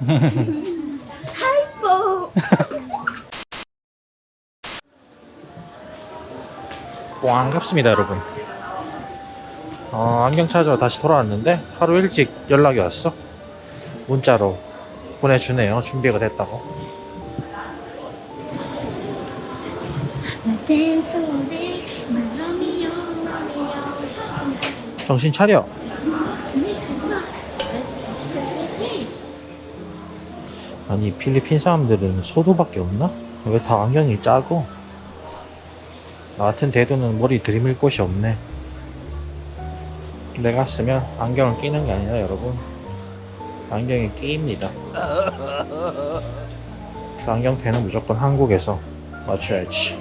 하이포. 반갑습니다 여러분 어, 안경 찾으러 다시 돌아왔는데 하루 일찍 연락이 왔어 문자로 보내주네요 준비가 됐다고. 정신 차려 아니 필리핀 사람들은 소도밖에 없나? 왜 다 안경이 짜고? 나 같은 대도는 머리 들이밀 곳이 없네. 내가 쓰면 안경을 끼는 게 아니라 여러분. 안경이 끼입니다. 그 안경테는 무조건 한국에서 맞춰야지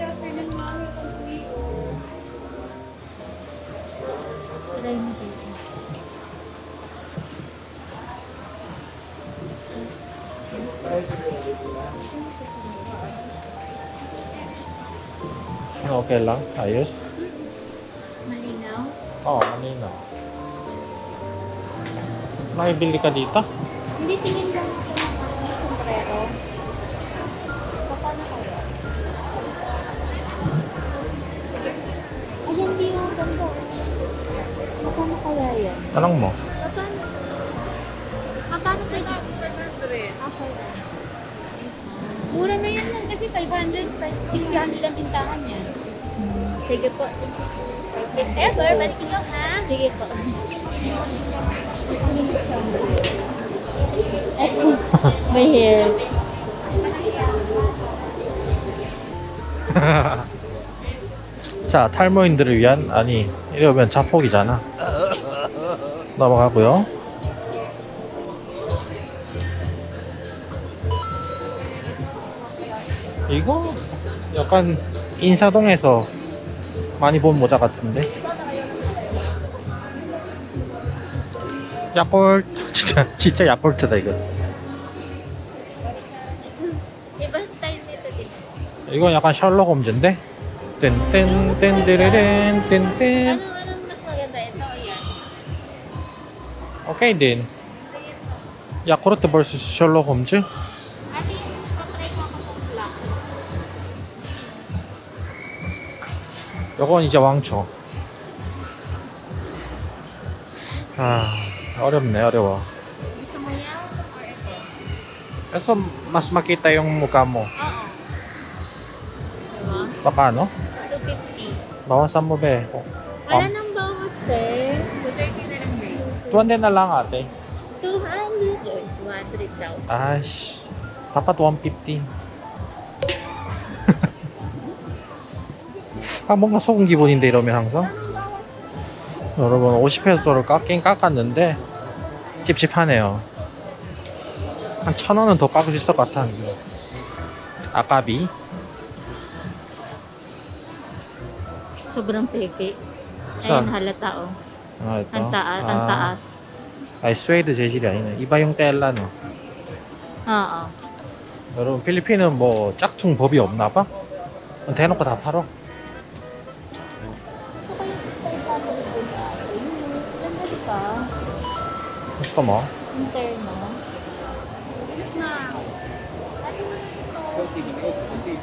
okay lang ayos Malinaw. Oo, oh, malinaw. Makibili ka dito? Hindi tingin lang ako ng sombrero. Paano kaya? Ay, hindi nga ganda. Paano kaya yan? Tanong mo. Paano? Paano kaya? Okay. Mura na yan lang kasi 500, 600 lang bintahan yan. Sige po. If ever, balik nyo ha. Sige po. Eto, may hair. 자, 탈모인들을 위한, 아니, 이러면 자폭이잖아. 넘어가고요. 이거 약간 인사동에서 많이 본 모자 같은데. 야골 진짜 진짜 야골트다 이거. 이건 약간 셜록 홈즈인데. 뜬뜬뜬 뜬뜬 Ano, anong mas maganda? Ito o yan? 오케이 딘. 야쿠르트 vs 셜록 홈즈? 요건 이제 왕초. 아 어렵네 어려워. Gusto mo yan or ito? 그래서 mas makita yung mukha mo. Oo. Diba? Baka ano? 250. Bawasan mo be. Wala nang bawas eh. 230 na lang din. 200 na lang ate. 200 or 200 daw. 아씨. 다pat 150. 아 뭔가 속은 기분인데 이러면 항상. 여러분 50페소를 깎긴 깎았는데 찝찝하네요. 한 천 원은 더 깎을 수 있을 것 같았는데. 아까비. Sobrang peke. Saan? Ayun, halata oh. 아, ito. Ang, taa- ang 아, taas. 아니 스웨이드 재질이 아니네. 이바 yung 텔라노. Oo. 여러분 필리핀은 뭐 짝퉁 법이 없나 봐? 대놓고 다 팔어. Mo? Interno.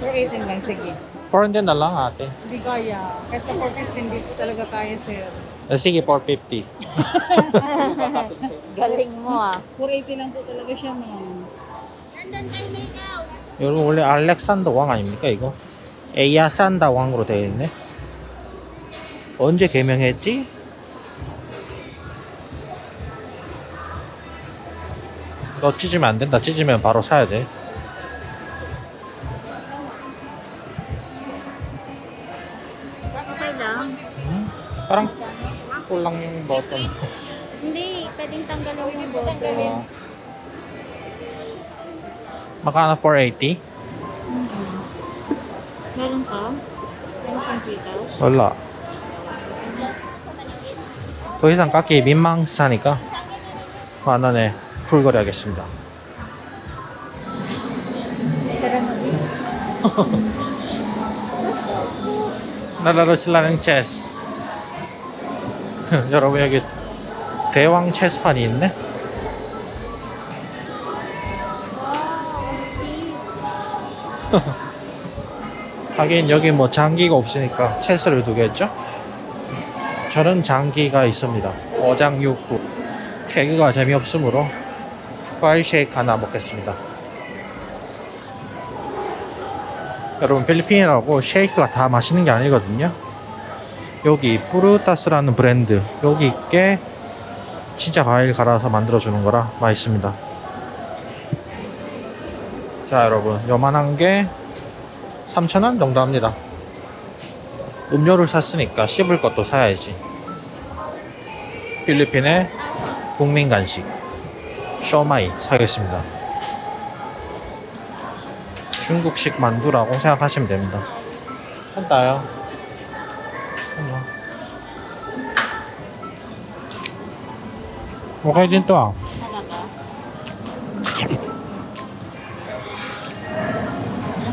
For 18 lang, sige. 400 na lang ate. Hindi kaya. Kahit sa 415, hindi ko talaga kaya, sir. Ah, Sige, 450. Galing mo ah. 480 lang po talaga siya, ma'am. 여러분 원래 알렉산더 왕 아닙니까 이거? 에야산다 왕으로 되어 있네. 언제 개명했지? 너 찢으면 안 된다. 찢으면 바로 사야 돼. Okay lang. 음? parang kulang yung button. Hindi, pwedeng tanggalin yung bottle. 어. Magkano 480? Meron ka? Meron kang kita? 몰라. 더 이상 깎기 민망하니까 만 원에 풀거리 하겠습니다. Meron mo din. 나라로 신라는 체스. 여러분 여기 대왕 체스판이 있네. 하긴 여기 뭐 장기가 없으니까 채스를 두겠죠? 저는 장기가 있습니다. 어장육구. 케이크가 재미없으므로 과일 쉐이크 하나 먹겠습니다. 여러분 필리핀이라고 쉐이크가 다 맛있는 게 아니거든요. 여기 뿌르타스라는 브랜드 여기 있게 진짜 과일 갈아서 만들어 주는 거라 맛있습니다. 자 여러분 요만한 게 3,000원 정도 합니다. 음료를 샀으니까 씹을 것도 사야지. 필리핀의 국민 간식 쇼마이 사겠습니다. 중국식 만두라고 생각하시면 됩니다. 한다요. Ah.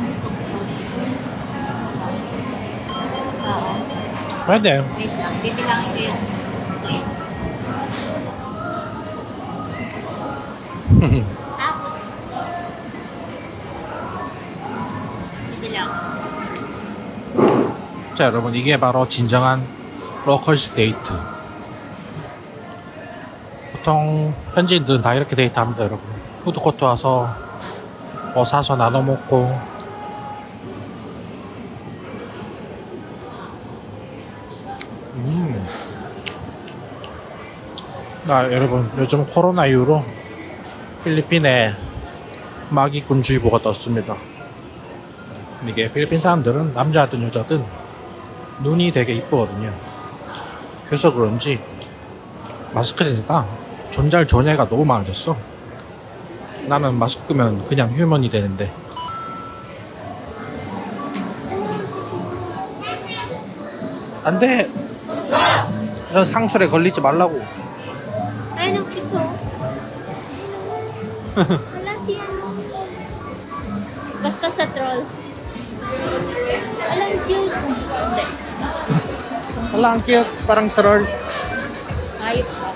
Gusto ko po. Oo. Pwede. Wait lang. Bibilangin ko yung coins. 자 여러분 이게 바로 진정한 로컬식 데이트. 보통 현지인들은 다 이렇게 데이트 합니다 여러분. 푸드코트 와서 뭐 사서 나눠 먹고. 음. 아 여러분 요즘 코로나 이후로 필리핀에 마기꾼주의보가 떴습니다 이게 필리핀 사람들은 남자든 여자든 눈이 되게 이쁘거든요. 그래서 그런지 마스크 쓰니까 존잘 존예가 너무 많아졌어. 나는 마스크 끄면 그냥 휴먼이 되는데. 안 돼! 이런 상술에 걸리지 말라고. Ay, nang cute oh. Wala siya. Basta sa trolls. Alam, cute. Hindi. Wala, ang cute. Parang troll. Ayop ka.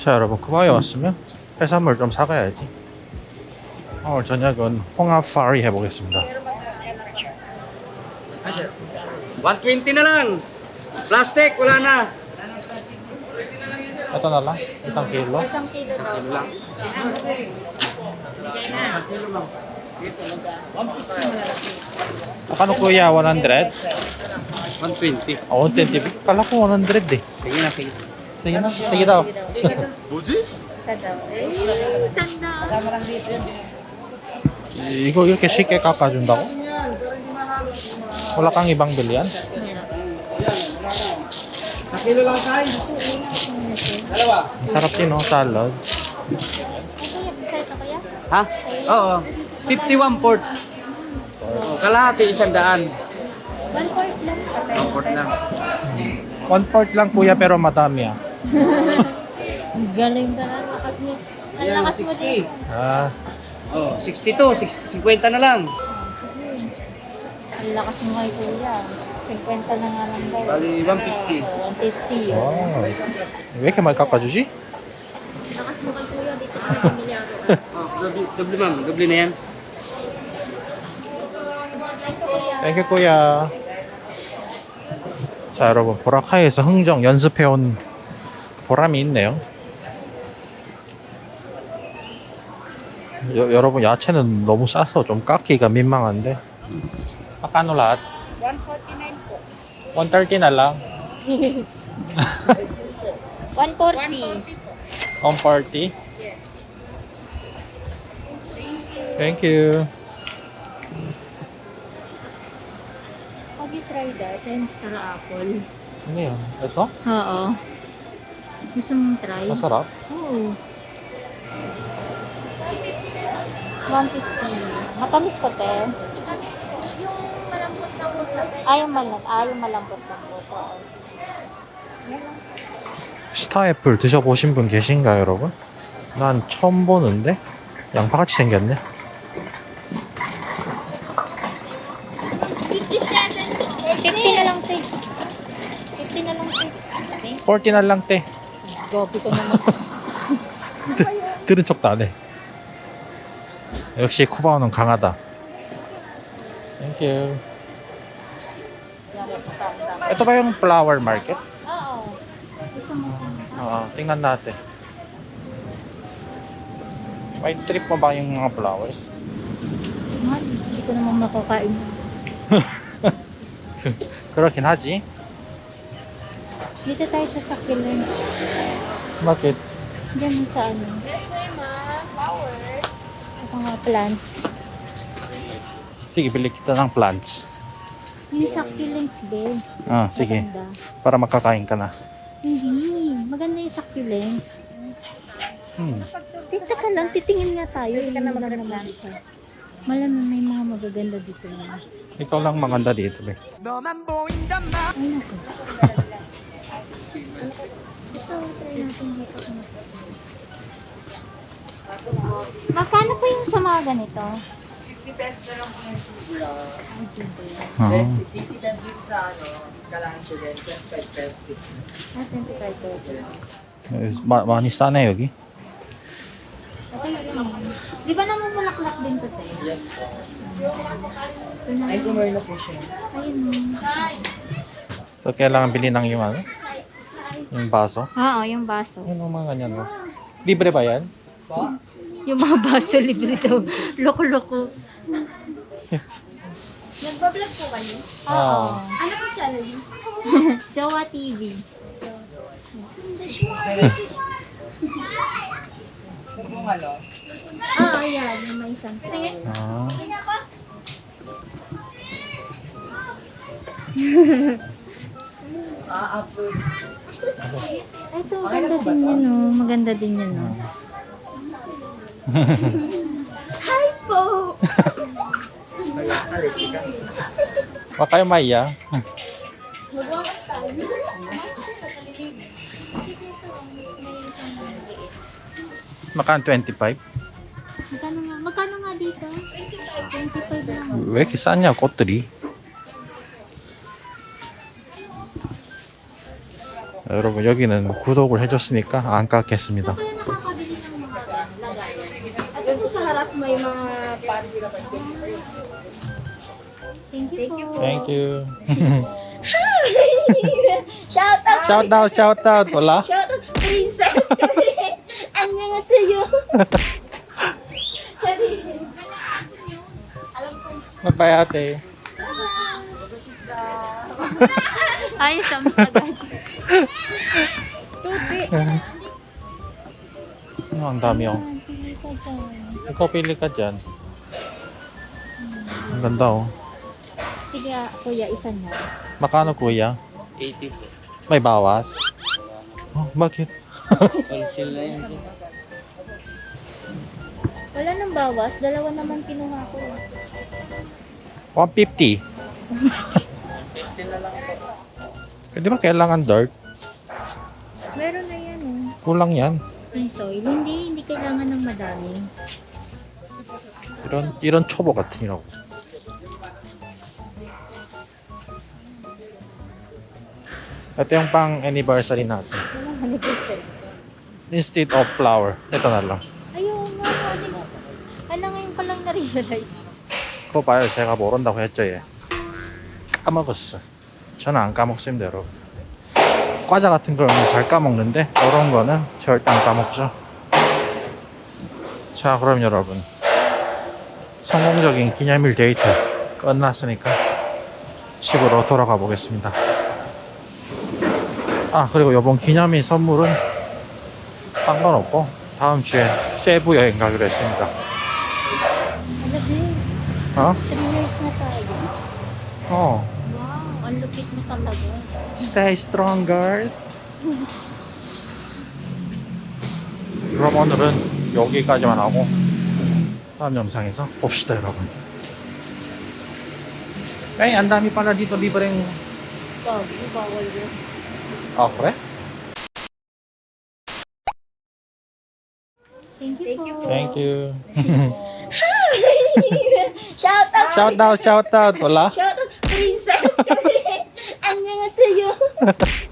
자, 여러분, 쿠바에 왔으면 해산물 좀 사가야지. 오늘 저녁은 홍합 파리 해보겠습니다. 120 na lang. Plastic, wala na. Ito na lang, isang kilo. Isang kilo daw. Paano kuya, 100? 120. Oh, 120. Kala ko 100 eh. Sige na, sige. Sige na, sige daw. Isa daw. Eh, sanda. 이거 이렇게 쉽게 깎아준다고? wala kang ibang bilian? Sa kilo lang tayo. Dalawa. Masarap din oh, salad. Ha? Oo. 51 port. Kalahati isang daan. One fourth lang. One port lang. One part lang kuya pero madami ah. Galing na. Lakas mo. Ang Yan, lakas mo din. 60. Ah, Oh, 62, 6- 50 na lang. Ang lakas mo kay kuya. 50 na nga lang daw. Bali, 150. Oh, 150. wow. 왜 이렇게 많이 깎아주지? Lakas mo kay kuya. Dito ka na pamilya ako. Oh, doble, doble ma'am, doble na yan. Thank you kuya. 땡큐 kuya. 자 여러분 보라카이에서 흥정 연습해온 보람이 있네요. 여, 여러분 야채는 너무 싸서 좀 깎기가 민망한데. 149 po. 130 na lang. 140. 140. Thank you. Have you tried that? Yung star apple. Ano yun? Ito? Oo. Gusto mong try? Masarap. Oo. 150. Matamis ka, te? Ah, malambot. Ah, yung malambot na buto. 스타애플 드셔보신 분 계신가요, 여러분? 난 처음 보는데? 양파같이 생겼네. 50 na lang, te. 50 na lang, te. 40 na lang, te. Gobi ko naman. 들은 척도 안 해. 역시 쿠바오는 강하다. Thank you. Ito ba yung flower market? Oo. Gusto mo kung Oo, tingnan natin. May trip mo ba yung mga flowers? Mahal, hindi ko naman makakain. 그렇긴 하지. Dito tayo sa succulent. Bakit? Diyan mo sa ano. Yes, ma'am. Flowers. Sa mga plants. Sige, bili kita ng plants. Yung succulents, babe. Ah, sige. Maganda. Para makakain ka na. Hindi. Maganda yung succulents. Hmm. Tita ka lang, titingin nga tayo. Hindi ka na mag-replanta. Malamang may mga magaganda dito na. Ikaw lang maganda dito, be. Ay, naku. Gusto ko try natin dito. Magkano po yung sa mga ganito? 50 na lang po yung sobra. Oo. 50 pesos din sa ano, kalansyo din. 25 pesos din. Ah, 25 pesos. Ma manis sana yogi. Okay, Di ba naman mulaklak din to, te? Yes po. Ay, gumawa na po siya. Ayun. So, kailangan bilhin ng yung ano? Yung baso? Oo, yung baso. Yung mga ganyan, no? Libre ba yan? Pa? Yung mga baso libre daw. Loko-loko. Nagbablog po kayo? Oo. Ano po channel niyo? Jowa TV. Sir, kung ano? Oo, yan. Yung may isang flower. Ah. Ah-upload. Ito, maganda din yan, oh. Maganda din yan, oh. Hi po! Wag kayo maiya. Magwakas tayo. Makaan 25? Magkano nga? Magkano nga dito? 25 lang. 왜 이렇게 싸냐, 꽃들이? 여러분, 여기는 구독을 해줬으니까 안 깎겠습니다. Thank you po. Thank you. Shout out! shout out, shout out. Wala? Shout out! Princess! 안녕하세요! Sorry. Alam ko. Bye, ate. Ay, samsagad. Oh, ang dami oh. Pili ka dyan. Ikaw pili ka dyan. Ang ganda oh. Sige, ah, kuya, isa na. Makano kuya? 80 po. May bawas? Oh, bakit? Wholesale na yan. sir. Wala nang bawas. Dalawa naman kinuha ko. 150. 50 na lang po. Pwede ba kailangan dirt? Meron na yan, oh. Kulang yan. Yung soil. Hindi, hindi kailangan ng madami. 이런 이런 초보 같으니라고. Ito yung pang anniversary natin. Walang anniversary. Instead of flower, ito na lang. Ayun, nga. ano- Ano ngayon pa lang na-realize. 그거 봐요. 제가 모른다고 했죠, 얘. 까먹었어. 저는 안 까먹습니다, 여러분. 과자 같은 걸잘 까먹는데, 이런 거는 절대 안 까먹죠. 자, 그럼 여러분. 성공적인 기념일 데이트 끝났으니까 집으로 돌아가 보겠습니다. 아, 그리고 이번 기념일 선물은 딴건 없고, 다음 주에 세부 여행 가기로 했습니다. 어? 3 years na tayo. 어. Wow, ang lupit mo talaga. Stay strong, girls. 그럼 오늘은 여기까지만 하고 다음 영상에서 봅시다, 여러분. Eh, ang dami pala dito libreng... Bawal, bawal yun. Okre? Eh? Thank you Thank you po. Thank you. shout out! shout out, shout out. Wala? Shout out, princess! Annyeonghaseyo!